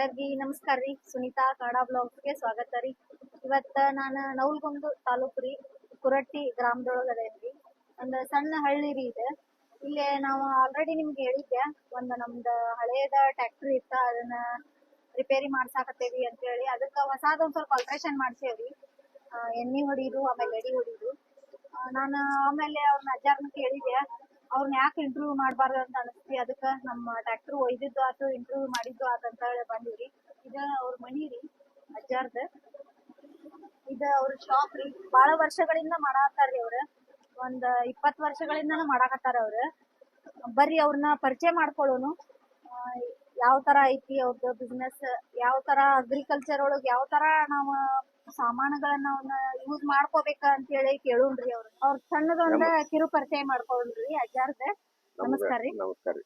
ಎಲ್ಲರಿಗೂ ನಮಸ್ಕಾರ ರೀ. ಸುನೀತಾ ಕನ್ನಡ ಬ್ಲಾಗ್ಸ್ಗೆ ಸ್ವಾಗತ ರೀ. ಇವತ್ತ ನಾನು ನೌಲ್ಗೊಂದು ತಾಲೂಕು ರೀ, ಕುರಟ್ಟಿ ಗ್ರಾಮದೊಳಗೆ ರೀ. ಒಂದು ಸಣ್ಣ ಹಳ್ಳಿ ರೀ ಇದೆ. ಇಲ್ಲಿ ನಾವು ಆಲ್ರೆಡಿ ನಿಮ್ಗೆ ಹೇಳಿದ್ದೆ, ಒಂದು ನಮ್ದು ಹಳೇದ ಟ್ಯಾಕ್ಟ್ರಿ ಇತ್ತ, ಅದನ್ನ ರಿಪೇರಿ ಮಾಡ್ಸಾಕತ್ತೇವಿ ಅಂತ ಹೇಳಿ. ಅದಕ್ಕೆ ಹೊಸದೊಂದು ಸ್ವಲ್ಪ ಅಲ್ಟ್ರೇಷನ್ ಮಾಡ್ಸೇವ್ರಿ ಎಣ್ಣೆ ಹೊಡೀದು ಆಮೇಲೆ ಎಡಿ ಹೊಡೀದು ನಾನು ಆಮೇಲೆ ಅವ್ರನ್ನ ಅಜ್ಜಾರ್ನ ಕೇಳಿದೆ ಅವ್ರನ್ನ ಯಾಕೆ ಇಂಟರ್ವ್ಯೂ ಮಾಡಬಾರ್ದು ಅಂತ ಅನಿಸ್ತಿ? ಅದಕ್ಕೆ ನಮ್ಮ ಡಾಕ್ಟರ್ ಒಯ್ದಿದ್ದು ಆತು ಇಂಟರ್ವ್ಯೂ ಮಾಡಿದ್ದು ಆತ ಅಂತ ಹೇಳಿ ಬಂದಿವ್ರಿ. ಇದ ಅವ್ರ ಮನಿ ರೀ, ಅಜ್ಜಾರ್ದ. ಇದ ಅವ್ರ ಶಾಪ್ ರೀ. ಬಹಳ ವರ್ಷಗಳಿಂದ ಮಾಡಾಕತ್ತಾರ್ರಿ ಅವ್ರ. ಒಂದ್ ಇಪ್ಪತ್ತು ವರ್ಷಗಳಿಂದನೂ ಮಾಡಾಕತ್ತಾರ ಅವ್ರ. ಬರ್ರಿ ಅವ್ರನ್ನ ಪರಿಚಯ ಮಾಡ್ಕೊಳ್ಳೋನು. ಯಾವ ತರ ಐತಿ ಅವ್ರದ್ದು ಬಿಸ್ನೆಸ್ ಯಾವ ತರ ಅಗ್ರಿಕಲ್ಚರ್ ಒಳಗ್ ಯಾವ ತರ ನಾವ್ ಸಾಮಾನುಗಳನ್ನ ಅವನ್ನ ಯೂಸ್ ಮಾಡ್ಕೋಬೇಕ ಅಂತ ಹೇಳಿ ಕೇಳೋಣ್ರಿ ಅವ್ರ. ಅವ್ರ ಸಣ್ಣದೊಂದ ಕಿರು ಪರಿಚಯ ಮಾಡ್ಕೊಂಡ್ರಿ ಅಜ್ಜಾರ್ದ ನಮಸ್ಕಾರ ರೀ. ನಮಸ್ಕಾರ ರೀ.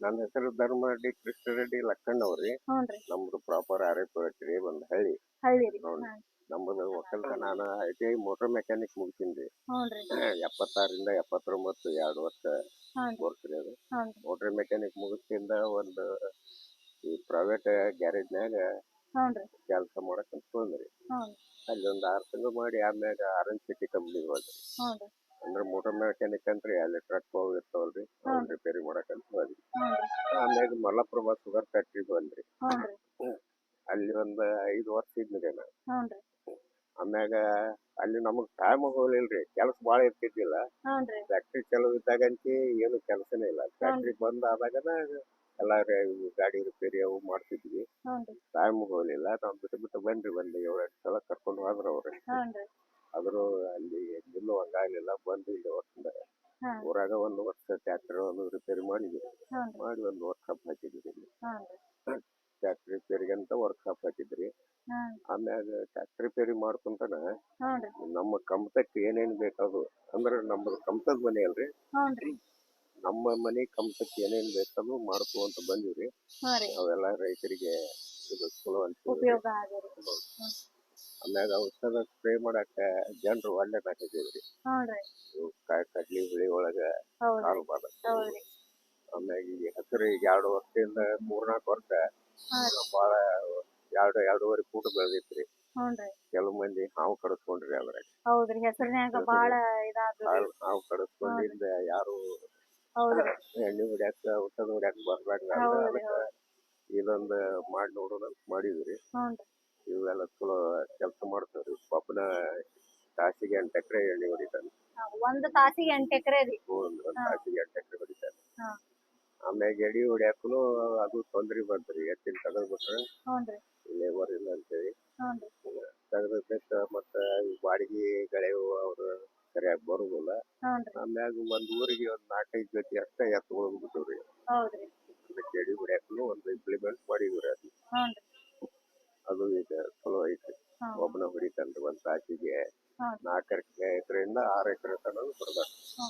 ನನ್ನ ಹೆಸರು ಕೃಷ್ಣ ರೆಡ್ಡಿ ಲಕ್ಕಣ್ಣ ಅವ್ರಿ ಹ್ಞೂನ್ರಿ ನಮ್ದು ಪ್ರಾಪರ್ ಆರೇಪುರಟ್ಟಿ ಒಂದ್ ಹಳ್ಳಿ. ಹಳ್ಳಿ ರೀ. ನಮ್ಮದು ಒಕ್ಕಲ್ತನ ನಾನು I T I motor mechanic ಮುಗಿಸಿನ್ರಿ ಹ್ಞೂನ್ರಿ ಎಪ್ಪತ್ತಾರರಿಂದ ಎಪ್ಪತ್ತೊಂಬತ್ತು ಎರಡು ವರ್ಷ ಹ್ಞೂನ್ರಿ ಕೋರ್ಸ್ ರೀ ಅದು ಮೋಟ್ರಿ ಮೋಟರ್ ಮೆಕ್ಯಾನಿಕ್ ಮುಗಿಸಿಂದ ಒಂದು ಈ ಪ್ರೈವೇಟ್ ಗ್ಯಾರೇಜ್ನ್ಯಾಗ ಹ್ಞೂನ್ರಿ ಕೆಲಸ ಮಾಡಕ್ ಹ್ಞೂನ್ರಿ ಅಲ್ಲಿ ಒಂದು ಆರು ತಿಂಗಳು ಮಾಡಿ ಆಮ್ಯಾಗ ಆರ್ ಎನ್ ಸಿಟಿ ಕಂಪ್ನಿಗೆ ಹೋದ್ರಿ. ಹ್ಞೂನ್ರಿ ಅಂದ್ರೆ ಮೋಟರ್ ಮೆಕ್ಯಾನಿಕ್ ಅಂತ್ರಿ ಅಲ್ಲಿ ಟ್ರಕ್ ಹೋಗಿರ್ತಾವಲ್ರಿ ಇರ್ತಾವಲ್ರಿ ಅವ್ನ ರಿಪೇರಿ ಮಾಡಕ್ ಅಂತ ಹೋದ್ರಿ ಆಮ್ಯಾಗ ಮಲ್ಲಪ್ರಭಾ ಶುಗರ್ ಫ್ಯಾಕ್ಟ್ರಿ ಬಂದ್ರಿ. ಹ್ಞೂನ್ರಿ ಅಲ್ಲಿ ಒಂದು ಐದು ವರ್ಷ ಇದ್ರಿ ನಾ ಹ್ಞೂನ್ರಿ ಆಮ್ಯಾಗ ಅಲ್ಲಿ ನಮಗ್ ಟೈಮ್ ಹೋಗ್ಲಿಲ್ರಿ. ಕೆಲಸ ಬಾಳ ಇರ್ತಿದ್ದಿಲ್ಲ. ಹ್ಞೂನ್ರಿ ಫ್ಯಾಕ್ಟ್ರಿ ಚಲೋ ಇದ್ದಾಗಂತಿ ಏನು ಕೆಲಸನೇ ಇಲ್ಲ. ಫ್ಯಾಕ್ಟ್ರಿ ಬಂದ್ ಆದಾಗನ ಎಲ್ಲ ಗಾಡಿ ರಿಪೇರಿ ಅವು ಮಾಡ್ತಿದ್ವಿ. ಹ್ಞೂನ್ರಿ ಟೈಮ್ ಹೋಗ್ಲಿಲ್ಲ. ನಾವ್ ಬಿಟ್ಟು ಬಿಟ್ಟು ಬಂದ್ರಿ ಬಂದು ಏಳೆಂಟು ಸಲ ಕರ್ಕೊಂಡು ಹೋದ್ರ ಅವ್ರ. ಹ್ಞೂನ್ರಿ ಆದ್ರೂ ಅಲ್ಲಿ ಎಲ್ಲೂ ಹಂಗಾಗ್ಲಿಲ್ಲ. ಬಂದು ಇಲ್ಲಿ ವರ್ಷದ ಹಾಂ. ಊರಾಗ ಒಂದು ವರ್ಷ ಟ್ರ್ಯಾಕ್ಟರ್ ಒಂದು ರಿಪೇರಿ ಮಾಡಿದ್ವಿ. ಹ್ಞೂನ್ರಿ ಮಾಡಿ ಒಂದು ವರ್ಷ ಹಾಕಿದ್ವಿ ಇಲ್ಲಿ. ಹ್ಞೂನ್ರಿ ಟ್ರ್ಯಾಕ್ಟರ್ ರಿಪೇರಿಗೆ ಅಂತ ವರ್ಕ್ಶಾಪ್ ಹಾಕಿದ್ರಿ. ಆಮ್ಯಾಗ ಟ್ರ್ಯಾಕ್ಟರ್ ರಿಪೇರಿ ಮಾಡ್ಕೊಂತನ ಹ್ಞೂನ್ರಿ ನಮ್ಮ ಕಮತಕ್ಕೆ ಏನೇನ್ ಬೇಕದು ಅಂದ್ರೆ ನಮ್ಮದು ಕಮತದ ಮನೆ ಅಲ್ರಿ. ಹ್ಞೂನ್ರಿ ನಮ್ಮ ಮನೆ ಕಮತಕ್ಕೆ ಏನೇನ್ ಬೇಕಾದು ಮಾಡ್ಕೊಂತ ಬಂದಿವ್ರಿ. ರೀ. ಅವೆಲ್ಲ ರೈತರಿಗೆ ಇದು ಚಲೋ ಅನ್ಸಿದ್ರಿ ಉಪಯೋಗ ಆಗ್ಯದ ರೀ ಆಮ್ಯಾಗ ಔಷಧ ಸ್ಪ್ರೇ ಮಾಡಾಕ ಜನರು ಒಳ್ಳೆ ಹಾಕಿದ್ರಿ ಹ್ಞೂನ್ರಿ ಇವು ಕಾಯಿ ಕಡ್ಲಿ ಹುಳಿ ಒಳಗ ಹೌದ್ರಿ ಕಾಳು ಹೌದ್ರಿ ಆಮ್ಯಾಗ ಈ ಹಸಿರು ಈಗ ಎರಡು ವರ್ಷದಿಂದ ಮೂರ್ನಾಲ್ಕು ವರ್ಷ ಬಾಳ ಎರಡು ಎರಡೂವರೆ ಫೂಟ್ ಬೆಳೆದೈತ್ರಿ. ಕೆಲವು ಮಂದಿ ಹಾವು ಕಡಿಸ್ಕೊಂಡ್ರಿ ಅದ್ರಾಗ. ಹೌದ್ರಿ ಹೆಸರಿನ್ಯಾಗ ಬಾಳ ಇದಾದ್ರಿ. ಹಾವು ಹಾವು ಕಡಿಸ್ಕೊಂಡಿಂದ ಯಾರು ಹೌದ್ರಿ. ಎಣ್ಣೆ ಹೊಡ್ಯಾಕ ಔಷಧ ಹೊಡ್ಯಾಕ ಬರ್ಬಾರ್ದು ಹೌದ್ರಿ ಅದಕ್ಕೆ ಇದೊಂದ್ ಮಾಡಿ ನೋಡೋಣ ಅಂತ ಮಾಡಿದ್ರಿ ಇವೆಲ್ಲ ಚಲೋ ಕೆಲಸ ಮಾಡ್ತಾವ್ರಿ. ಪಾಪನ ತಾಸಿಗೆ ಎಂಟು ಎಕರೆ ಎಣ್ಣೆ ಹೊಡಿತಾನೆ. ಒಂದು ತಾಸಿಗೆ ಎಂಟ್ ಎಕರೆ ರೀ ಒಂದ್ ಒಂದ್ ತಾಸಿಗೆ ಎಂಟು ಎಕರೆ ಹೊಡಿತಾನೆ. ಆಮ್ಯಾಗ ಎಡಿ ಹೊಡ್ಯಾಕನು ಅದು ತೊಂದ್ರೆ ಬಂತ್ರಿ ಎತ್ತಿನ ತಗದ್ ಬಿಟ್ರೆ ಹ್ಞೂನ್ರಿ ಲೇಬರ್ ಇಲ್ಲ ಅಂತೇಳಿ. ಹ್ಞೂನ್ರಿ ಬಿಟ್ಟ ಮತ್ತ ಈ ಬಾಡಿಗೆ ಗಳೆವು ಅವ್ರು ಸರಿಯಾಗಿ ಬರುದಿಲ್ಲ. ಹ್ಞೂನ್ರಿ ಆಮ್ಯಾಗ ಒಂದ್ ಊರಿಗೆ ಒಂದ್ ನಾಲ್ಕೈದು ಜೊತೆ ಅಷ್ಟೇ ಎತ್ತುಗಳು ಬಿಟ್ಟವ್ರಿ ಹೌದ್ರಿ. ಅದಕ್ಕೆ ಎಡಿ ಹೊಡ್ಯಾಕನು ಒಂದು ಇಂಪ್ಲಿಮೆಂಟ್ ಮಾಡಿದ್ರಿ ಅದು. ಹ್ಞೂನ್ರಿ ಅದು ಈಗ ಚಲೋ ಐತಿ ಹಾ. ಒಬ್ಬನ ಹೊಡಿತಾನ್ರಿ ಒಂದ್ ತಾಸಿಗೆ ಹಾ. ನಾಲ್ಕು ಎಕರೆಯಿಂದ ಆರು ಎಕರೆ ತನಕ ಕೊಡ್ಬೇಕು ಹ್ಞೂ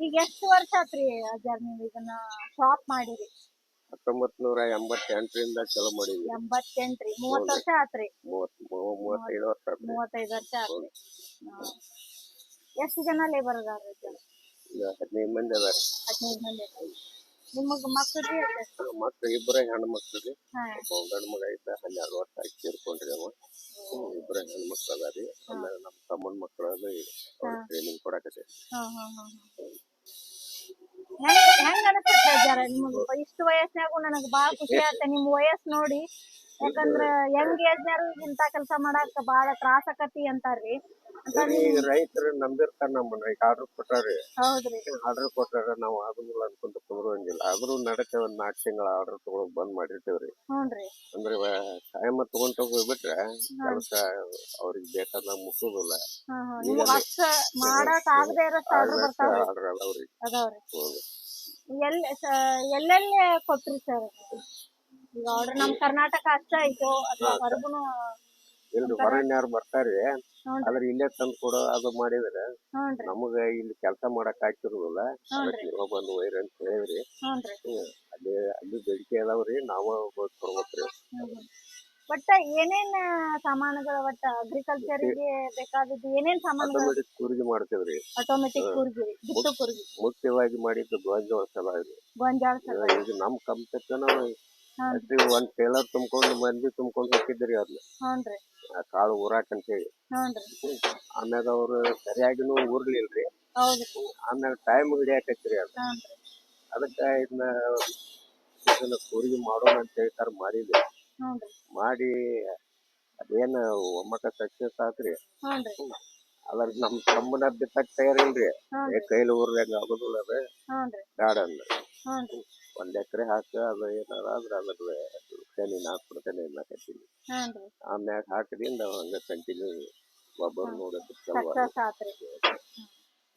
ಈಗ ಎಷ್ಟು ವರ್ಷ ಆತ್ರಿ ಅಜ್ಜಾರ್ ನೀವು ಇದನ್ನ ಶಾಪ್ ಮಾಡಿರಿ? ಹತ್ತೊಂಬತ್ ನೂರ ಎಂಬತ್ತೆಂಟರಿಂದ ಚಲೋ ಮಾಡಿದ್ವಿ. ಎಂಬತ್ತೆಂಟ್ರಿ. ಮೂವತ್ತ್ ವರ್ಷ ಆತ್ರಿ? ಮೂವತ್ ಮೂವ- ಮೂವತ್ತೈದು ವರ್ಷ ಆತ್ರಿ. ಮೂವತ್ತೈದು ವರ್ಷ ಆತ್ರಿ. ಹಾ. ಎಷ್ಟು ಜನ ಲೇಬರ್ ಅದಾರ ಈಗ ಹದಿನೈದು ಮಂದಿ ಅದಾರ. ಹದಿನೈದು ಮಂದಿ ಅದಾರ. ನಿಮಗ್ ಮಕ್ಳ್ರಿ ಮಕ್ಳು ಇಬ್ಬರ ಹೆಣ್ಣು ಮಕ್ಳು ರೀ. ಹಾ. ಒಬ್ಬ ಗಂಡು ಮಗ ಇದ್ದ ಹನ್ನೆರಡು ವರ್ಷ ಆಗಿ ಸೇರ್ಕೊಂಡ್ರಿ ಅವ ಇಬ್ಬರ ಹೆಣ್ಣು ಮಕ್ಳು ಅದಾರಿ ಆಮೇಲೆ ನಮ್ಮ ತಮ್ಮನ ಮಕ್ಳು ಅದು ಟ್ರೈನಿಂಗ್ ಕೊಡಕತ್ತೆ. ಹಾ ಹಾ ಹಾ ಹಾ. ಹೆಂಗ್ ಅನಸ್ತೈತ್ರಿ ಅಜ್ಜಾರ ನಿಮಗ? ಇಷ್ಟು ವಯಸ್ಸಿನಾಗು ನನಗ್ ಬಾಳ ಖುಷಿ ಆತ ನಿಮ್ ವಯಸ್ಸು ನೋಡಿ, ಯಾಕಂದ್ರ ಯಂಗ್ ಏಜ್ನಾರು ಇಂತ ಕೆಲಸ ಮಾಡಾಕ ಬಾಳ ತ್ರಾಸ ಆಕತಿ ಅಂತಾರ್ರಿ. ಅಂತ ಈಗ ರೈತರು ನಂಬಿರ್ತಾರ ನಮ್ಮನ್ನ ಈಗ ಆರ್ಡರ್ ಕೊಟ್ಟಾರಿ. ಹೌದ್ರಿ. ಆರ್ಡರ್ ಕೊಟ್ಟಾರ ನಾವು ಆಗುದಿಲ್ಲ ಅನ್ಕೊಂತ ಕುಂದ್ರಂಗಿಲ್ಲ ಆದ್ರೂ ನಡಕ್ಕೆ ಒಂದ್ ನಾಲ್ಕು ತಿಂಗಳ ಆರ್ಡರ್ ತಗೊಳಕ್ ಬಂದ್ ಮಾಡಿರ್ತೇವ್ರಿ. ಹ್ಞೂನ್ರಿ ಅಂದ್ರೆ ಟೈಮ್ ತಗೊಂಡ್ ಹೋಗ್ಬಿಟ್ರೆ ಕೆಲಸ ಅವ್ರಿಗೆ ಬೇಕಾದ ಮುಟ್ಟುದಿಲ್ಲ ಹಾ ಹಾ. ನಿಮಗ್ ಅಷ್ಟ ಮಾಡಾಕ್ ಆಗದೆ ಇರೋಷ್ಟು ಆರ್ಡರ್ ಬರ್ತಾವ್ರಿ. ಆರ್ಡರ್ ಅದಾವ್ರಿ ಅದಾವ್ರಿ. ಹೌದು. ಎಲ್ಲಿ ಎಲ್ಲೆಲ್ಲಿ ಕೊಟ್ರಿ ಸರ್? ಈಗ ಆರ್ಡರ್ ನಮ್ ಕರ್ನಾಟಕ ಅಷ್ಟ ಆಯ್ತು ಅಥವಾ ಹೊರಗುನು ಇಲ್ರಿ ಹೊರಗಿನ ಯಾರು ಬರ್ತಾರ್ರಿ. ಆದ್ರೆ ಇಲ್ಲೇ ತಂದು ಕೊಡೋ ಅದು ಮಾಡಿದ್ರೆ ಹ್ಞೂನ್ರಿ ನಮಗ ಇಲ್ಲಿ ಕೆಲಸ ಮಾಡಕ್ ಆಗ್ತಿರೋದಿಲ್ಲ. ಅದಕ್ಕೆ ನೀವ ಬಂದು ಒಯ್ರಿ ಅಂತ ಹೇಳಿವ್ರಿ. ಹ್ಞೂನ್ರಿ ಅಲ್ಲಿ ಅಲ್ಲಿ ಬೇಡಿಕೆ ಅದಾವ್ರಿ. ನಾವ ಹೋಗಿ ಕೊಡ್ಬೇಕ್ರಿ. ಒಟ್ಟ ಏನೇನ್ ಸಾಮಾನುಗಳು ಒಟ್ಟ ಅಗ್ರಿಕಲ್ಚರಿಗೆ ಬೇಕಾದದ್ದು ಏನೇನ್ ಸಾಮಾನುಗಳು? ಆಟೋಮೆಟಿಕ್ ಕೂರಿಗೆ ಮಾಡ್ತೇವ್ರಿ. ಆಟೋಮೆಟಿಕ್ ಕೂರ್ಗಿ ಬಿಟ್ಟು ಕುರ್ಗಿ. ಮುಖ್ಯವಾಗಿ ಮಾಡಿದ್ದು ಗೋಂಜಾಳ ಸಲ ಇದೆ. ಗೋಂಜಾಳ ಸಲ. ಈಗ ನಮ್ ಕಂಪಕ್ಕ ನಾವು ಅಷ್ಟಿ ಒಂದ್ ಟೇಲರ್ ತುಂಬ್ಕೊಂಡು ಮಂದಿ ತುಂಬ್ಕೊಂಡ್ ಹೋಗಿದ್ರಿ ಅದ್ನ ಹ್ಞೂನ್ರಿ ಆ ಕಾಳು ಊರಾಕ್ ಅಂತೇಳಿ. ಹ್ಞೂನ್ರಿ ಆಮ್ಯಾಗ ಅವ್ರು ಸರಿಯಾಗಿನೂ ಊರ್ಲಿಲ್ರಿ. ಹೌದ್ರಿ ಆಮ್ಯಾಗ ಟೈಮ್ ಹಿಡಿಯಾಕತ್ರಿ ಅದು ಹ್ಞೂನ್ರಿ ಅದಕ್ಕ ಇದನ್ನ ಇದನ್ನ ಕೂರಿಗೆ ಮಾಡೋಣ ಅಂತ ಹೇಳ್ತಾರ ಮಾಡಿದ್ರಿ ಹ್ಞೂನ್ರಿ ಮಾಡಿ ಅದೇನ ಒಮ್ಮಟ ಸಕ್ಸಸ್ ಆತ್ರಿ. ಹ್ಞೂನ್ರಿ ಅದ್ರ ನಮ್ ತಮ್ಮನ ಬಿತ್ತಕ್ ತಯಾರಿಲ್ರಿ ಏ ಕೈಲಿ ಊರ್ದಾಗ ಆಗೋದಿಲ್ಲ ಅದ. ಹ್ಞೂನ್ರಿ ಬ್ಯಾಡ ಅಂದ. ಹ್ಞೂನ್ರಿ ಒಂದ್ ಎಕರೆ ಹಾಕ ಅದ ಏನಾರ ಆದ್ರ ಅದ್ರ ಶನಿ ನಾಲ್ಕು ಕೊಡ್ತೇನೆ ಇಲ್ಲ ಕಟ್ಟಿನಿ ಆಮ್ಯಾಗ ಹಾಕದಿಂದ ಹಂಗ ಕಂಟಿನ್ಯೂ ಒಬ್ಬರ್ ನೋಡೋದು ಚಲೋ ಸಕ್ಸಸ್ ಆತ್ರಿ.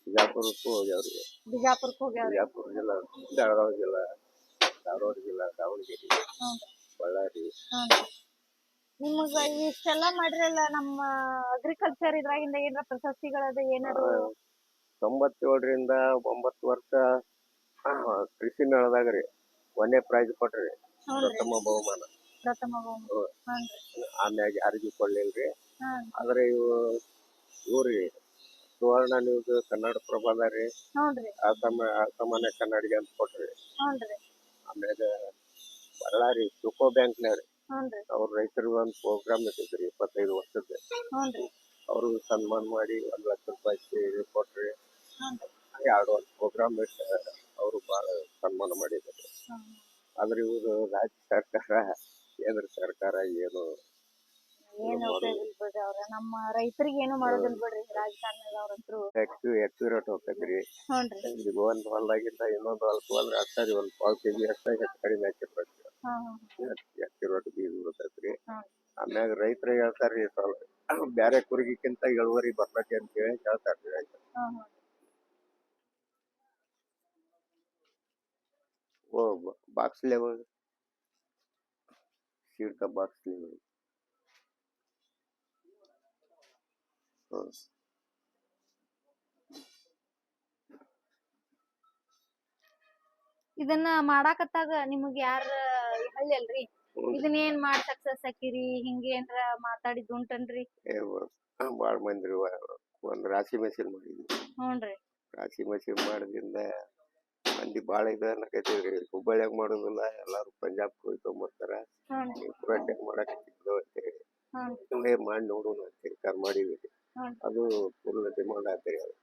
ಬಿಜಾಪುರಕ್ಕೂ ಹೋಗ್ಯಾವ್ರಿ. ಬಿಜಾಪುರಕ್ಕೆ ಹೋಗ್ಯಾವ್ರಿ. ಬಿಜಾಪುರ ಜಿಲ್ಲಾ ಬೆಳಗಾವಿ ಜಿಲ್ಲಾ ಧಾರವಾಡ ಜಿಲ್ಲಾ ದಾವಣಗೆರೆ ಬಳ್ಳಾರಿ. ಹ್ಞೂನ್ರಿ. ನಿಮಗ ಇಷ್ಟೆಲ್ಲ ಮಾಡಿರಲ್ಲ ನಮ್ಮ ಅಗ್ರಿಕಲ್ಚರ್ ಇದ್ರಾಗಿಂದ ಏನಾರ ಪ್ರಶಸ್ತಿಗಳದ ಏನಾದ್ರು? ತೊಂಬತ್ತೇಳರಿಂದ ಒಂಬತ್ತು ವರ್ಷ ಕೃಷಿ ಮೇಳದಾಗ ರೀ. ಒಂದೇ ಪ್ರೈಸ್ ಕೊಟ್ರಿ. ಪ್ರಥಮ ಬಹುಮಾನ. ಪ್ರಥಮ ಬಹುಮಾನ. ಆಮ್ಯಾಗ ಯಾರಿಗೂ ಕೊಡ್ಲಿಲ್ರಿ. ಆದ್ರೆ ಇವು ಇವ್ರಿ ಸುವರ್ಣ ನ್ಯೂಸ್ ಕನ್ನಡ ಪ್ರಭಾದ ರೀ. ಹ್ಞೂನ್ರಿ ಅಸಮ ಅಸಾಮಾನ್ಯ ಕನ್ನಡಿಗ ಅಂತ ಕೊಟ್ರಿ. ಹ್ಞೂನ್ರಿ ಆಮ್ಯಾಗ ಬಳ್ಳಾರಿ ಸುಕೋ ಬ್ಯಾಂಕ್ನಾಗ ಹ್ಞೂನ್ರಿ ಅವ್ರ ರೈತರಿಗೆ ಒಂದು ಪ್ರೋಗ್ರಾಮ್ ಇಟ್ಟಿದ್ರಿ ಇಪ್ಪತ್ತೈದು ವರ್ಷದ ಹ್ಞೂನ್ರಿ ಅವರು ಸನ್ಮಾನ ಮಾಡಿ ಒಂದ್ ಲಕ್ಷ ರೂಪಾಯಿ ಕೊಟ್ರಿ. ಎರಡು ಒಂದು ಪ್ರೋಗ್ರಾಮ್ ಇಟ್ಟು ಅವರು ಬಹಳ ಸನ್ಮಾನ ಮಾಡಿದ್ದಾರೆ. ಆದ್ರೆ ಇವರು ರಾಜ್ಯ ಸರ್ಕಾರ ಕೇಂದ್ರ ಸರ್ಕಾರ ಏನು ಏನು ಬಿಡ್ರಿ ಅವ್ರ. ನಮ್ಮ ರೈತರಿಗೆ ಏನು ಮಾಡೋದಿಲ್ಲ ಬಿಡ್ರಿ. ರಾಜಕಾರಣಿ ಹೆಚ್ಚು ಎಕ್ಯುರೇಟ್ ಹೋಗ್ತೈತ್ರಿ. ಈಗ ಒಂದ್ ಹೊಲ್ದಾಗಿಂದ ಇನ್ನೊಂದ್ ಹೊಲಕ್ಕೆ ಹೋದ್ರೆ ಅಷ್ಟರಿ ಒಂದ್ ಪಾವ್ ಕೆಜಿ ಅಷ್ಟ ಹೆಚ್ಚು ಕಡಿಮೆ ಹಾಕಿರ್ಬೇಕು ಹಾ ಹಾ ಎಕ್ಯುರೇಟ್ ಬೀಜ ಬರ್ತೈತ್ರಿ ಹಾ. ಆಮ್ಯಾಗ ರೈತರು ಹೇಳ್ತಾರ್ರಿ ಬ್ಯಾರೆ ಕುರಿಗಿಕ್ಕಿಂತ ಇಳುವರಿ ಬರ್ತೈತಿ ಅಂತ ಹೇಳಿ ಹೇಳ್ತಾರ್ರಿ ರೈತರು. ಹಾ ಹಾ ಓ ಬಾಕ್ಸ್ ಲೆವೆಲ್ सीड का बॉक्स लेवल ಇದನ್ನ ಮಾಡಾಕತ್ತಾಗ ನಿಮಗ್ ಯಾರ ಹಳ್ಳಿ ಅಲ್ರಿ ಇದನ್ನ ಏನ್ ಮಾಡಿ ಸಕ್ಸಸ್ ಹಾಕಿರಿ ಹಿಂಗೆ ಏನ್ರ ಮಾತಾಡಿದ್ ಉಂಟನ್ರಿ ಭಾಳ ಮಂದಿ ಒಂದ್ ರಾಶಿ ಮೆಷಿನ್ ಮಾಡಿದ್ವಿ ಹ್ಞೂನ್ರಿ ರಾಶಿ ಮೆಷಿನ್ ಮಾಡೋದ್ರಿಂದ ಮಂದಿ ಬಾಳ ಇದ ಅನ್ನಕೈತಿ ಹುಬ್ಬಳ್ಳಿಯಾಗ ಮಾಡೋದಿಲ್ಲ ಎಲ್ಲಾರು ಪಂಜಾಬ್ ಹ್ಞೂನ್ರಿ ಪುರಾಟ್ಯಾಗ ಮಾಡಾಕತ್ತಿದ್ದು ಅಂತೇಳಿ ಸುಮ್ಮನೆ ಮಾಡಿ ನೋಡೋಣ ಅಂತೇಳಿ ಕಾರ್ ಮಾಡಿದ್ವಿ. ಅದು ಫುಲ್ ಡಿಮಾಂಡ್ ಆತ್ರಿ ಅದು.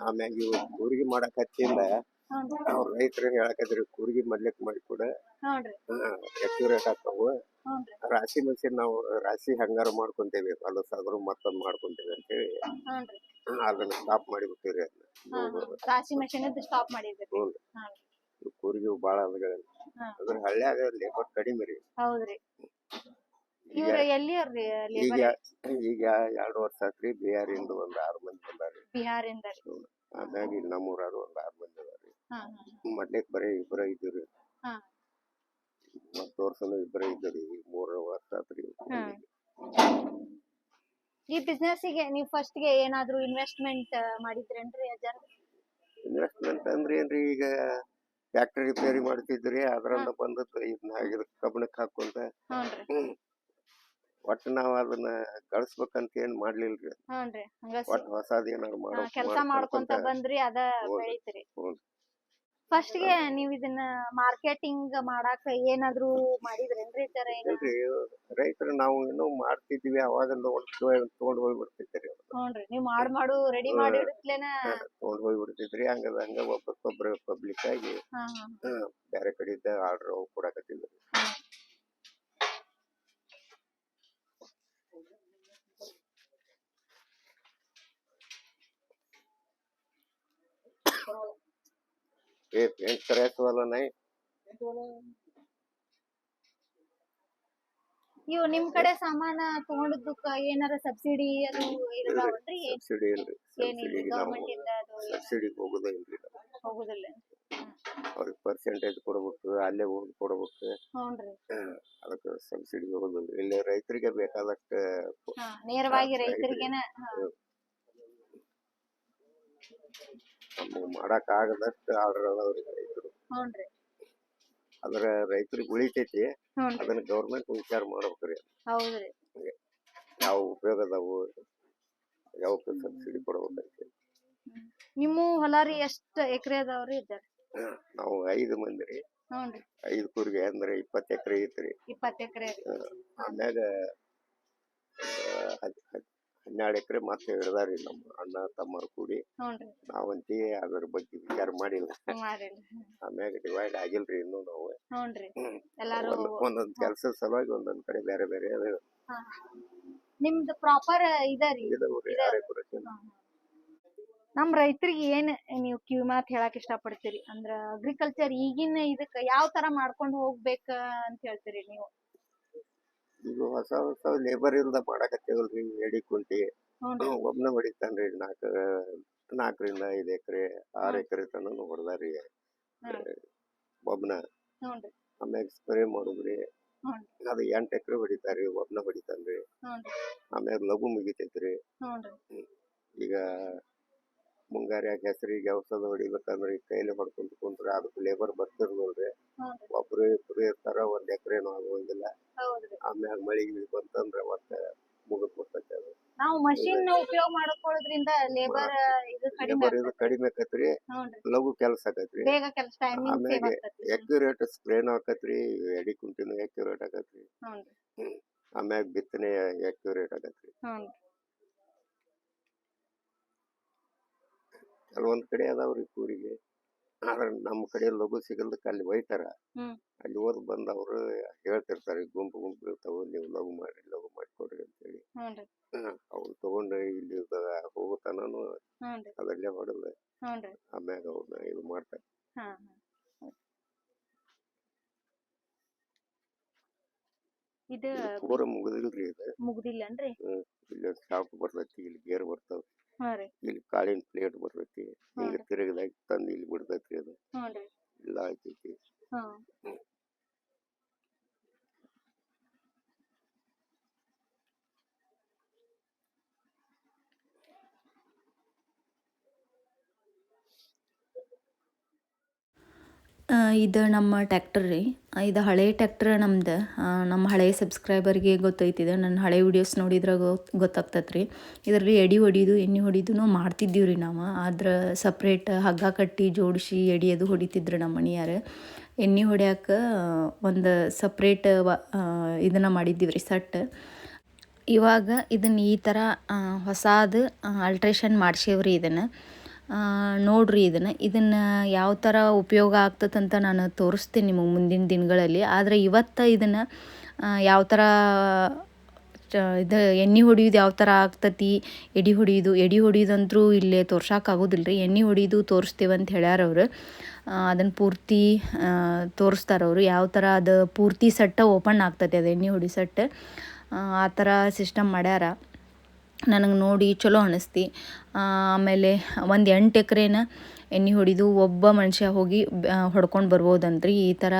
ಆಮ್ಯಾಗ ಇವ್ ಕೂರ್ಗಿ ಮಾಡಕ್ ಹ್ಞೂನ್ರಿ ಅವ್ರ ರೈತರ ಹೇಳಕತ್ರಿ ಕೂರ್ಗಿ ಮಾಡಿಕೊಡ. ಹ್ಞೂನ್ರಿ ಎಕ್ಯುರೇಟ್ ಆಗ್ತಾವು. ರಾಶಿ ಮನ್ಸಿ ನಾವು ರಾಶಿ ಹಂಗಾರ ಮಾಡ್ಕೊಂತೇವಿ ಸಾಗರ ಮತ್ತೊಂದ್ ಮಾಡ್ಕೊಂತೇವಿ ಅಂತ ಹೇಳಿ ಅದನ್ನ ಸ್ಟಾಪ್ ಮಾಡಿಬಿಟ್ಟಿವ್ರಿ ಹಾ ಅದನ್ನ ರಾಶಿ ಮೆಷಿನ್ ಸ್ಟಾಪ್ ಮಾಡಿದ್ರಿ. ಹ್ಞೂ ಕೂರ್ಗಿ ಹಾ. ಅದ್ರ ಹಳ್ಳ್ಯಾಗ ಲೇಬರ್ ಕಡಿಮೆ ರೀ. ಹೌದ್ರಿ. ಈಗ ಇವ್ರ ಎಲ್ಲಿಯವ್ರಿ ಈಗ ಲೇಬರ್ ಈಗ ಎರಡು ವರ್ಷ ಆತ್ರಿ ಬಿಹಾರಿಂದ ಒಂದ್ ಆರು ಮಂದಿ ಬಂದಾರಿ. ಬಿಹಾರಿಂದ ಇಲ್ಲಿ ನಮ್ಮೂರಾರು ಒಂದ್ ಆರು ಮಂದಿ ಅದಾರಿ. ಮಡ್ಲಿಕ್ ಮೊದ್ಲೇಕ್ ಬರೀ ಇಬ್ಬರ ಇದ್ದೀವ್ರಿ. ಹಾ. ಮತ್ತ್ ತೋರ್ಸಲು ಇಬ್ಬರ ಇದ್ರಿ ಮೂರನೇ ಮೂರ್ ವರ್ಷ ಆತ್ರಿ ಹಾ. ಈ ಬಿಸ್ನೆಸ್ಗೆ ನೀವು ಫಸ್ಟ್ಗೆ ಏನಾದ್ರು ಇನ್ವೆಸ್ಟ್ಮೆಂಟ್ ಮಾಡಿದ್ರೇನ್ರಿ ಅಜ್ಜಾರ್? ಇನ್ವೆಸ್ಟ್ಮೆಂಟ್ ಅಂದ್ರೆ ಏನ್ರಿ ಈಗ ಫ್ಯಾಕ್ಟರಿ ರಿಪೇರಿ ಮಾಡ್ತಿದ್ರಿ ಅದ್ರಲ್ಲ ಬಂದದ್ದು ಇದನ್ನ ಇದ್ರ ಕಬ್ಬಣಕ್ಕೆ ಹಾಕೊಂತ ಹ್ಞೂನ್ರಿ ಹ್ಮ್. ಒಟ್ಟ ನಾವ್ ಅದನ್ನ ಗಳಿಸ್ಬೇಕಂತ ಏನ್ ಮಾಡ್ಲಿಲ್ರಿ. ಹ್ಞೂನ್ರಿ ಹಂಗ ಒಟ್ಟ ಹೊಸಾದ್ ಏನಾರು ಮಾಡೋ ಕೆಲಸ ಮಾಡ್ಕೊಂತ ಬಂದ್ರಿ ಅದ. ಬೆಳಿತ್ರಿ. ಹ್ಞೂ. ಫಸ್ಟ್ಗೆ ನೀವ್ ಇದನ್ನ ಮಾರ್ಕೆಟಿಂಗ್ ಮಾಡಾಕ ಏನಾದ್ರು ಮಾಡಿದ್ರೇನ್ರಿ ತರ ಏನ್ರಿ ರೈತರು ನಾವು ಏನೋ ಮಾಡ್ತಿದ್ವಿ ಅವಾಗ ಒಟ್ಟು ತಗೊಂಡ್ ಹೋಗ್ಬಿಡ್ತಿದ್ರಿ ಹ್ಞೂನ್ರಿ ನೀವ್ ಮಾಡ್ ಮಾಡು ರೆಡಿ ಮಾಡಿ ಇಡತ್ಲೇನ ತಗೊಂಡ್ ಹೋಗಿ ಬಿಡ್ತಿದ್ರಿ ಹಂಗ ಒಬ್ಬಕ್ಕೊಬ್ರು ಪಬ್ಲಿಕ್ ಆಗಿ ಬ್ಯಾರೆ ಕಡೆಯಿಂದ ಆರ್ಡರ್ ಕೊಡಾಕತ್ತಿದ್ರು. ಹಾ ए पेंट करायचं वाला नाही ಇವು ನಿಮ್ ಕಡೆ ಸಾಮಾನ ತಗೊಂಡದಕ್ಕ ಏನಾರ ಸಬ್ಸಿಡಿ ಅದು ಇದಾವನ್ರಿ ಸಬ್ಸಿಡಿ ಇಲ್ರಿ ಏನಿಲ್ಲ ಸಬ್ಸಿಡಿಗೆ ನಾವು ಗವರ್ಮೆಂಟ್ ಇಂದ ಅದು ಏನ್ ಸಬ್ಸಿಡಿಗೆ ಹೋಗೋದೇ ಇಲ್ರಿ ನಾವು. ಹೋಗುದಿಲ್ಲ ಅವ್ರಿಗೆ ಪರ್ಸೆಂಟೇಜ್ ಕೊಡ್ಬೇಕು ಅಲ್ಲೇ ಹೋಗಿ ಕೊಡ್ಬೇಕು ಹ್ಞೂನ್ರಿ ಹ್ಮ್, ಅದಕ್ಕೆ ಸಬ್ಸಿಡಿ ಹೋಗೋದಿಲ್ಲ ಇಲ್ಲಿ ರೈತರಿಗೆ ಬೇಕಾದಷ್ಟು ಹಾ ನೇರವಾಗಿ ಹಾ, ರೈತರಿಗೆನ ಹಾ ನಮಗೆ ಮಾಡಕ್ ಆಗದಷ್ಟು ಆರ್ಡರ್ ಅದಾವ್ರಿ ರೈತರು ಹ್ಞೂನ್ರಿ ಅದ್ರ ರೈತರಿಗೆ ಉಳಿತೈತಿ ಹ್ಞೂನ್ರಿ ಅದನ್ನ ಗೌರ್ಮೆಂಟ್ ವಿಚಾರ ಮಾಡ್ಬೇಕ್ರಿ ಹೌದ್ರಿ ಯಾವ ಉಪಯೋಗ ಅದಾವು ಯಾವಕ್ಕೆ ಸಬ್ಸಿಡಿ ಕೊಡ್ಬೇಕಂತ ನಿಮ್ಮ ಹೊಲಾರಿ ರೀ ಎಷ್ಟ್ ಎಕರೆ ಅದಾವ್ರಿ ನಾವು ಐದು ಮಂದಿ ರೀ. ಹ್ಞೂನ್ರಿ ಐದು ಕೂರಿಗೆ ಅಂದ್ರೆ ಇಪ್ಪತ್ತು ಎಕರೆ ಐತ್ರಿ. ಇಪ್ಪತ್ತು ಎಕರೆ ಆಮ್ಯಾಗ ಹನ್ನೆರಡು ಎಕರೆ ಮತ್ತೆ ಹಿಡ್ದಾರಿ ನಮ್ಮ ಅಣ್ಣ ತಮ್ಮರು ಕೂಡಿ. ನಾವಂತಿ ಅದ್ರ ಬಗ್ಗೆ ವಿಚಾರ ಮಾಡಿಲ್ಲ. ಆಮ್ಯಾಗ ಡಿವೈಡ್ ಆಗಿಲ್ರಿ ಇನ್ನು ನಾವು. ಒಂದೊಂದ್ ಕೆಲ್ಸದ ಸಲುವಾಗಿ ಒಂದೊಂದ್ ಕಡೆ ಬೇರೆ ಬೇರೆ ಅದೇವ. ನಿಮ್ದು ಪ್ರಾಪರ್ ಇದರಿ. ನಮ್ ರೈತರಿಗೆ ಏನ್ ನೀವು ಕಿವಿ ಮಾತ್ ಹೇಳಕ್ ಇಷ್ಟಪಡ್ತೀರಿ? ಅಂದ್ರ ಅಗ್ರಿಕಲ್ಚರ್ ಈಗಿನ ಇದಕ್ಕ ಯಾವ ತರ ಮಾಡ್ಕೊಂಡ್ ಹೋಗ್ಬೇಕ ಅಂತ ಹೇಳ್ತೀರಿ ನೀವು? ಈಗ ಹೊಸ ಹೊಸ ಲೇಬರ್ ಇಲ್ದ ಮಾಡಕತ್ತೇವಲ್ರಿ ಎಡಿ ಕುಂಟಿ. ಒಬ್ನ ಹೊಡಿತಾನ್ರಿ ನಾಲ್ಕ ನಾಲ್ಕರಿಂದ ಐದ್ ಎಕರೆ ಆರ್ ಎಕರೆ ತನಕ ಹೊಡೆದಾರಿ ಒಬ್ನ ಆಮ್ಯಾಗ ಸ್ಪ್ರೇ ಮಾಡುದ್ರಿ. ಅದು ಎಂಟ್ ಎಕರೆ ಹೊಡಿತಾರಿ ಒಬ್ನ ಹೊಡಿತಾನ್ರಿ ಆಮ್ಯಾಗ ಲಘು ಮುಗಿತೈತ್ರಿ. ಈಗ ಮುಂಗಾರ್ಯಾಗ ಹೆಸರಿಗೆ ಔಷಧ ಹೊಡಿಬೇಕಂದ್ರ ಈಗ ಕೈಲಿ ಹೊಡ್ಕೊಂತ ಕುಂತ್ರ ಅದಕ್ಕೆ ಲೇಬರ್ ಬರ್ತಿರ್ಬೋದ್ರಿ ನೋಡ್ರಿ. ಒಬ್ರು ಇಬ್ರು ಇರ್ತಾರ ಒಂದ್ ಎಕರೆನೂ ಆಗುವಂಗಿಲ್ಲ ಹೌದ್ರಿ. ಆಮ್ಯಾಗ ಮಳಿ ಗಿಳಿ ಬಂತಂದ್ರ ಮತ್ತೆ ಮುಗಿದ್ ಬಿಡ್ತೈತಿ ಅದು. ನಾವು ಮಷಿನ್ ಉಪಯೋಗ ಮಾಡ್ಕೊಳ್ಳೋದ್ರಿಂದ ಲೇಬರ್ ಇದು ಕಡಿಮೆ ಲೇಬರ್ ಇದು ಕಡಿಮೆ ಆಕತ್ರಿ. ಲಘು ಕೆಲಸ ಆಕತ್ರಿ. ಬೇಗ ಕೆಲಸ ಟೈಮಿಂಗ್ ಸೇವ್ ಆಗ್ತೈತಿ ಎಕ್ಯುರೇಟ್ ಸ್ಪ್ರೇನು ಆಕತ್ರಿ ಎಡಿ ಕುಂಟಿನ ಎಕ್ಯುರೇಟ್ ಆಕತ್ರಿ. ಹ್ಮ್. ಆಮ್ಯಾಗ ಬಿತ್ತನೆ ಎಕ್ಯುರೇಟ್ ಆಕತ್ರಿ. ಹ್ಞೂನ್ರಿ ಕೆಲವೊಂದ್ ಕಡೆ ಅದಾವ್ರಿ ಕೂರಿಗೆ. ಆದ್ರೆ ನಮ್ಮ ಕಡೆ ಲಘು ಸಿಗಲ್ದಕ್ಕೆ ಅಲ್ಲಿ ಒಯ್ತಾರ. ಅಲ್ಲಿ ಹೋದ್ ಬಂದ ಅವ್ರು ಹೇಳ್ತಿರ್ತಾರೆ ಗುಂಪು ಗುಂಪು ಇರ್ತಾವ ನೀವು ಲಘು ಮಾಡಿ ಲಘು ಮಾಡಿಕೊಡ್ರಿ ಅಂತೇಳಿ. ಅವ್ನು ತಗೊಂಡು ಇಲ್ಲಿ ಹೋಗೋ ತನನು ಹ್ಞೂನ್ರಿ ಅದಲ್ಲೇ ಹೊಡೆದು ಆಮ್ಯಾಗ ಅವ್ನ ಇದು ಮಾಡ್ತಾರೆ. ಇದು ಪೂರ ಮುಗಿದಿಲ್ರಿ ಇದು. ಮುಗ್ದಿಲ್ಲನ್ರಿ? ಇಲ್ಲಿ ಸ್ಟಾಪ್ ಬರ್ತೈತಿ ಇಲ್ಲಿ ಗೇರ್ ಬರ್ತಾವ. ರೀ. ಇಲ್ಲಿ ಕಾಳಿನ ಪ್ಲೇಟ್ ಬರ್ತೈತಿ ಹಿಂಗ. ತಿರುಗದಾಗ ತಂದು ಇಲ್ಲಿ ಬಿಡ್ತೈತಿ ಅದು. ಹ್ಞೂನ್ರಿ ಇಲ್ಲ ಆಯ್ತೈತಿ. ಹಾ. ಇದು ನಮ್ಮ ಟ್ಯಾಕ್ಟರ್ ರೀ. ಇದು ಹಳೆ ಟ್ಯಾಕ್ಟರ್ ನಮ್ದು. ನಮ್ಮ ಹಳೆ ಸಬ್ಸ್ಕ್ರೈಬರ್ಗೆ ಗೊತ್ತೈತಿದೆ ನನ್ನ ಹಳೆ ವಿಡಿಯೋಸ್ ನೋಡಿದ್ರೆ ಗೊತ್ತು ಗೊತ್ತಾಗ್ತದೆ ರೀ ಇದರಲ್ಲಿ ಎಡಿ ಹೊಡಿಯೋದು ಎಣ್ಣೆ ಹೊಡಿಯೋದು ಮಾಡ್ತಿದ್ದೀವಿ ರೀ ನಾವು. ಆದ್ರೆ ಸಪ್ರೇಟ್ ಹಗ್ಗ ಕಟ್ಟಿ, ಜೋಡಿಸಿ, ಎಡಿ ಅದು ಹೊಡಿತಿದ್ರು ನಮ್ಮ ಮನೆಯಾರು. ಎಣ್ಣೆ ಹೊಡ್ಯಾಕೆ ಒಂದು ಸಪ್ರೇಟ್ ಇದನ್ನು ಮಾಡಿದ್ದೀವಿ ರೀ ಸಟ್. ಇವಾಗ ಇದನ್ನು ಈ ಥರ ಹೊಸಾದು ಅಲ್ಟ್ರೇಷನ್ ಮಾಡ್ಸೇವ್ರಿ ಇದನ್ನು. ನೋಡ್ರಿ ಇದನ್ನು. ಇದನ್ನು ಯಾವ ಥರ ಉಪಯೋಗ ಆಗ್ತದಂತ ನಾನು ತೋರಿಸ್ತೀನಿ ನಿಮಗೆ ಮುಂದಿನ ದಿನಗಳಲ್ಲಿ. ಆದರೆ ಇವತ್ತು ಇದನ್ನು ಯಾವ ಥರ ಇದು ಎಣ್ಣೆ ಹೊಡಿಯೋದು ಯಾವ ಥರ ಆಗ್ತತಿ? ಎಡಿ ಹೊಡಿಯೋದು, ಎಡೆ ಹೊಡಿಯೋದಂತರೂ ಇಲ್ಲೇ ತೋರ್ಸೋಕ್ಕಾಗೋದಿಲ್ಲ ರೀ ಎಣ್ಣೆ ಹೊಡಿಯೋದು ಅಂತ ಹೇಳ್ಯಾರ ಅವರು. ಅದನ್ನು ಪೂರ್ತಿ ತೋರಿಸ್ತಾರೆ ಅವರು. ಯಾವ ಥರ ಅದು ಪೂರ್ತಿ ಸಟ್ಟ ಓಪನ್ ಆಗ್ತದೆ ಅದು ಎಣ್ಣೆ ಹೊಡಿ ಸಟ್ಟ. ಆ ಥರ ಸಿಸ್ಟಮ್ ಮಾಡ್ಯಾರ. ನನಗೆ ನೋಡಿ ಚಲೋ ಅನಿಸ್ತು. ಆಮೇಲೆ ಒಂದು ಎಂಟು ಎಕರೆನ ಎಣ್ಣೆ ಹೊಡಿದು ಒಬ್ಬ ಮನುಷ್ಯ ಹೋಗಿ ಹೊಡ್ಕೊಂಡು ಬರ್ಬೋದಂತ್ರಿ. ಈ ಥರ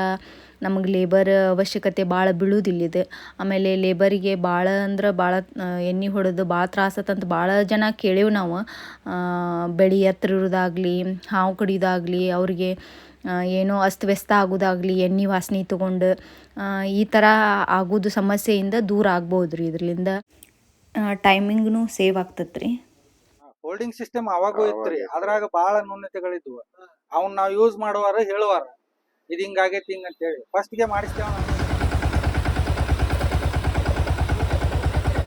ನಮಗೆ ಲೇಬರ್ ಅವಶ್ಯಕತೆ ಭಾಳ ಬೀಳುವುದಿಲ್ಲ ಇದು ಆಮೇಲೆ ಲೇಬರಿಗೆ ಭಾಳ ಅಂದ್ರೆ ಭಾಳ ಎಣ್ಣೆ ಹೊಡೆದು ಭಾಳ ತ್ರಾಸತ್ತಂತ ಭಾಳ ಜನ ಕೇಳೇವು ನಾವು. ಬೆಳೆ ಎತ್ತರ ಇರೋದಾಗಲಿ ಹಾವು ಕಡಿಯೋದಾಗಲಿ ಅವ್ರಿಗೆ ಏನೋ ಅಸ್ತವ್ಯಸ್ತ ಆಗೋದಾಗಲಿ, ಎಣ್ಣೆ ವಾಸನೆ ತೊಗೊಂಡು ಈ ಥರ ಆಗೋದು ಸಮಸ್ಯೆಯಿಂದ ದೂರ ಆಗ್ಬೋದು ರೀ ಇದರಿಂದ ಟೈಮಿಂಗ್ನು ಸೇವ್ ಆಗ್ತೈತ್ರಿ. ಹೋಲ್ಡಿಂಗ್ ಸಿಸ್ಟಮ್ ಅವಾಗೂ ಇತ್ರಿ. ಅದ್ರಾಗ ಬಹಳ ನ್ಯೂನತೆಗಳಿದ್ವು. ಅವ್ನ ನಾವ್ ಯೂಸ್ ಮಾಡುವಾರ ಹೇಳುವಾರ. ಇದು ಹಿಂಗಾಗೈತಿ ಹಿಂಗ ಅಂತೇಳಿ. ಫಸ್ಟ್ಗೆ ಮಾಡಿಸ್ತೇವ